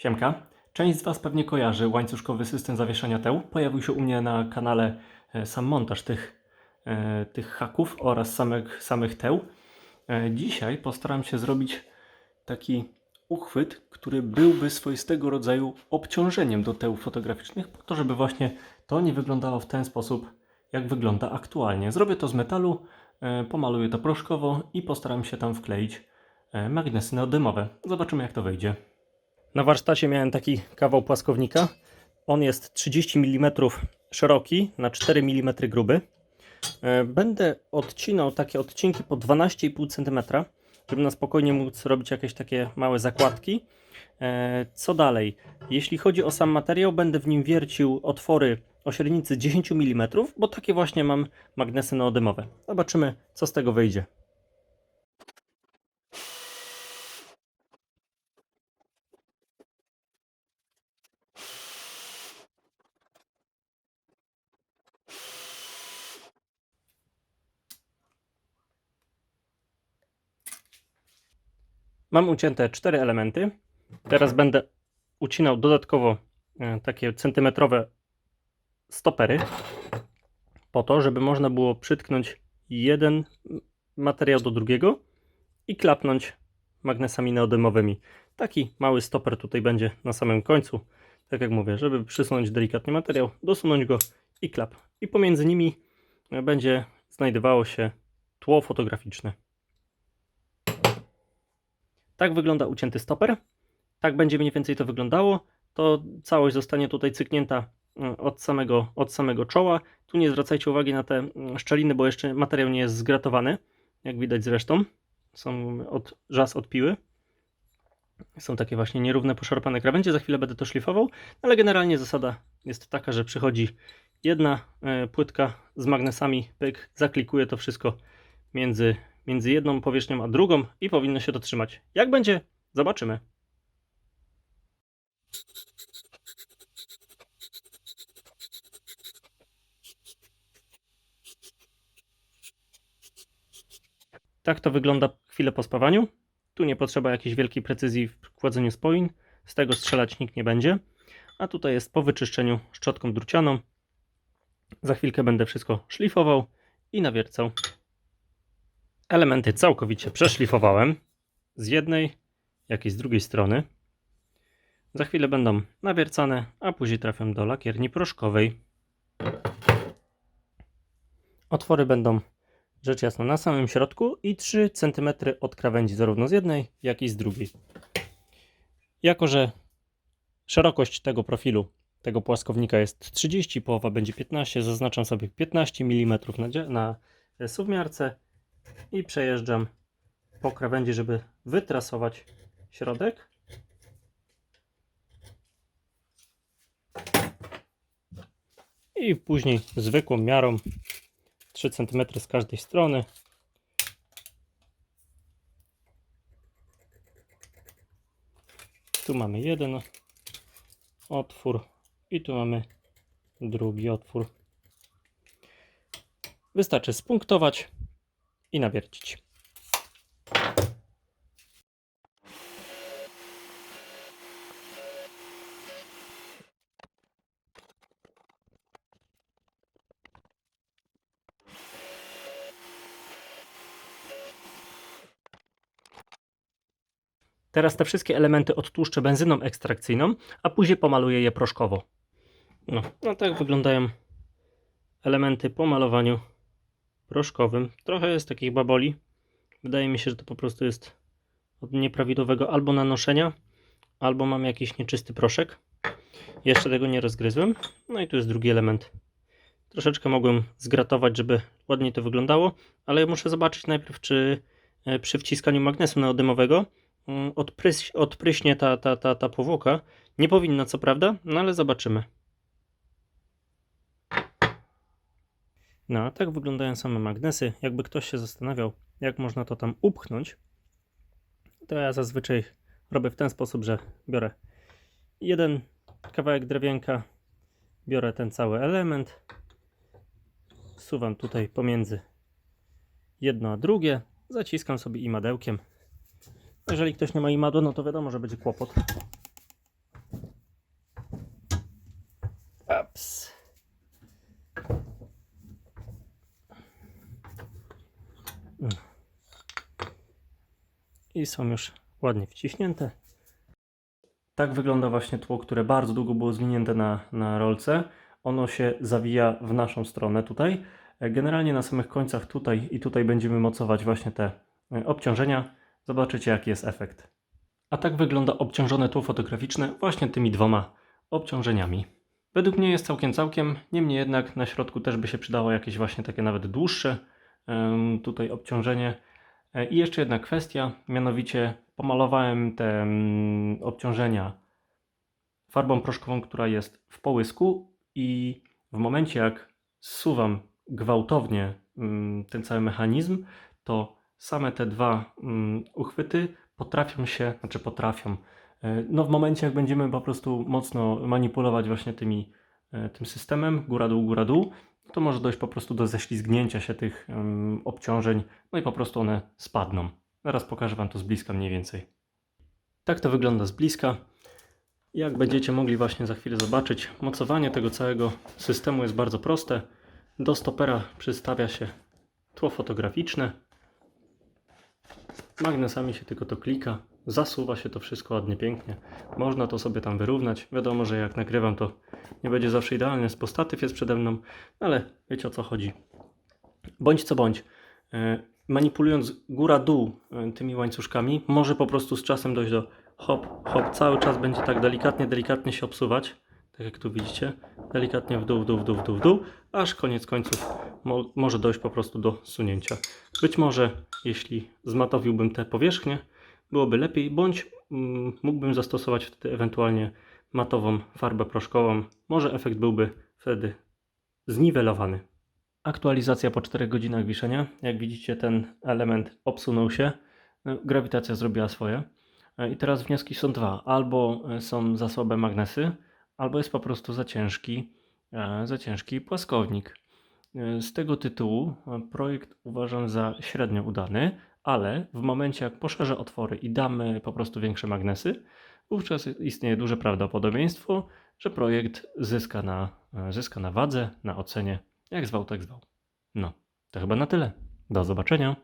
Siemka. Część z Was pewnie kojarzy łańcuszkowy system zawieszania teł. Pojawił się u mnie na kanale e, sam montaż tych, e, tych haków oraz samych, samych teł. Dzisiaj postaram się zrobić taki uchwyt, który byłby swoistego rodzaju obciążeniem do teł fotograficznych, po to, żeby właśnie to nie wyglądało w ten sposób, jak wygląda aktualnie. Zrobię to z metalu, e, pomaluję to proszkowo i postaram się tam wkleić magnesy neodymowe. Zobaczymy, jak to wyjdzie. Na warsztacie miałem taki kawał płaskownika. On jest 30 mm szeroki na 4 mm gruby. E, Będę odcinał takie odcinki po 12,5 cm, żeby na spokojnie móc robić jakieś takie małe zakładki. E, Co dalej? Jeśli chodzi o sam materiał, będę w nim wiercił otwory o średnicy 10 mm, bo takie właśnie mam magnesy neodymowe. Zobaczymy, co z tego wyjdzie. Mam ucięte cztery elementy. Teraz będę ucinał dodatkowo e, takie centymetrowe stopery, po to, żeby można było przytknąć jeden materiał do drugiego i klapnąć magnesami neodymowymi. Taki mały stoper tutaj będzie na samym końcu. Tak jak mówię, żeby przysunąć delikatnie materiał, dosunąć go i klap. I pomiędzy nimi e, będzie znajdowało się tło fotograficzne. Tak wygląda ucięty stoper. Tak będzie mniej więcej to wyglądało. To całość zostanie tutaj cyknięta mm, od samego, od samego czoła. Tu nie zwracajcie uwagi na te mm, szczeliny, bo jeszcze materiał nie jest zgratowany. Jak widać zresztą. Są od rzas od piły. Są takie właśnie nierówne, poszarpane krawędzie. Za chwilę będę to szlifował, ale generalnie zasada jest taka, że przychodzi jedna e, płytka z magnesami, pyk, zaklikuje to wszystko między między jedną powierzchnią a drugą i powinno się to trzymać. Jak będzie? Zobaczymy. Tak to wygląda chwilę po spawaniu. Tu nie potrzeba jakiejś wielkiej precyzji w kładzeniu spoin. Z tego strzelać nikt nie będzie. A tutaj jest po wyczyszczeniu szczotką drucianą. Za chwilkę będę wszystko szlifował i nawiercał. Elementy całkowicie przeszlifowałem z jednej, jak i z drugiej strony. Za chwilę będą nawiercane, a później trafią do lakierni proszkowej. Otwory będą rzecz jasna na samym środku i 3 cm od krawędzi zarówno z jednej, jak i z drugiej. Jako, że szerokość tego profilu, tego płaskownika jest 30, połowa będzie 15, zaznaczam sobie 15 mm na, na suwmiarce i przejeżdżam po krawędzi, żeby wytrasować środek. I później zwykłą miarą 3 cm z każdej strony. Tu mamy jeden otwór i tu mamy drugi otwór. Wystarczy spunktować i nawiercić. Teraz te wszystkie elementy odtłuszczę benzyną ekstrakcyjną, a później pomaluję je proszkowo. No, no tak wyglądają elementy po malowaniu proszkowym. Trochę jest takich baboli. Wydaje mi się, że to po prostu jest od nieprawidłowego albo nanoszenia, albo mam jakiś nieczysty proszek. Jeszcze tego nie rozgryzłem. No i tu jest drugi element. Troszeczkę mogłem zgratować, żeby ładniej to wyglądało, ale muszę zobaczyć najpierw, czy e, przy wciskaniu magnesu neodymowego mm, odprys, odpryśnie ta, ta, ta, ta powłoka. Nie powinno, co prawda, no ale zobaczymy. No, tak wyglądają same magnesy. Jakby ktoś się zastanawiał, jak można to tam upchnąć, to ja zazwyczaj robię w ten sposób, że biorę jeden kawałek drewienka, biorę ten cały element, wsuwam tutaj pomiędzy jedno a drugie, zaciskam sobie imadełkiem. Jeżeli ktoś nie ma imadła, no to wiadomo, że będzie kłopot. I są już ładnie wciśnięte. Tak wygląda właśnie tło, które bardzo długo było zwinięte na, na rolce. Ono się zawija w naszą stronę tutaj. Generalnie na samych końcach tutaj i tutaj będziemy mocować właśnie te e, obciążenia. Zobaczycie jaki jest efekt. A tak wygląda obciążone tło fotograficzne właśnie tymi dwoma obciążeniami. Według mnie jest całkiem całkiem, niemniej jednak na środku też by się przydało jakieś właśnie takie nawet dłuższe tutaj obciążenie. E, I jeszcze jedna kwestia, mianowicie pomalowałem te mm, obciążenia farbą proszkową, która jest w połysku i w momencie jak zsuwam gwałtownie mm, ten cały mechanizm, to same te dwa mm, uchwyty potrafią się, znaczy potrafią, e, no w momencie jak będziemy po prostu mocno manipulować właśnie tymi, e, tym systemem, góra-dół, góra-dół, to może dojść po prostu do ześlizgnięcia się tych obciążeń, no i po prostu one spadną. Zaraz pokażę Wam to z bliska mniej więcej. Tak to wygląda z bliska. Jak będziecie mogli właśnie za chwilę zobaczyć, mocowanie tego całego systemu jest bardzo proste. Do stopera przystawia się tło fotograficzne. Magnesami się tylko to klika, zasuwa się to wszystko ładnie, pięknie. Można to sobie tam wyrównać. Wiadomo, że jak nagrywam to nie będzie zawsze idealnie, bo statyw jest przede mną, ale wiecie o co chodzi. Bądź co bądź, e, manipulując góra-dół e, tymi łańcuszkami, może po prostu z czasem dojść do hop, hop, cały czas będzie tak delikatnie, delikatnie się obsuwać, tak jak tu widzicie, delikatnie w dół, w dół, w dół, w dół, w dół, aż koniec końców mo może dojść po prostu do sunięcia. Być może, jeśli zmatowiłbym te powierzchnie, byłoby lepiej, bądź mm, mógłbym zastosować wtedy ewentualnie matową farbę proszkową. Może efekt byłby wtedy zniwelowany. Aktualizacja po 4 godzinach wiszenia. Jak widzicie, ten element obsunął się. No, Grawitacja zrobiła swoje. E, I teraz wnioski są dwa. Albo e, są za słabe magnesy, albo jest po prostu za ciężki, e, za ciężki płaskownik. Z tego tytułu projekt uważam za średnio udany, ale w momencie jak poszerzę otwory i damy po prostu większe magnesy, wówczas istnieje duże prawdopodobieństwo, że projekt zyska na, e, zyska na wadze, na ocenie, jak zwał, tak zwał. No, to chyba na tyle. Do zobaczenia.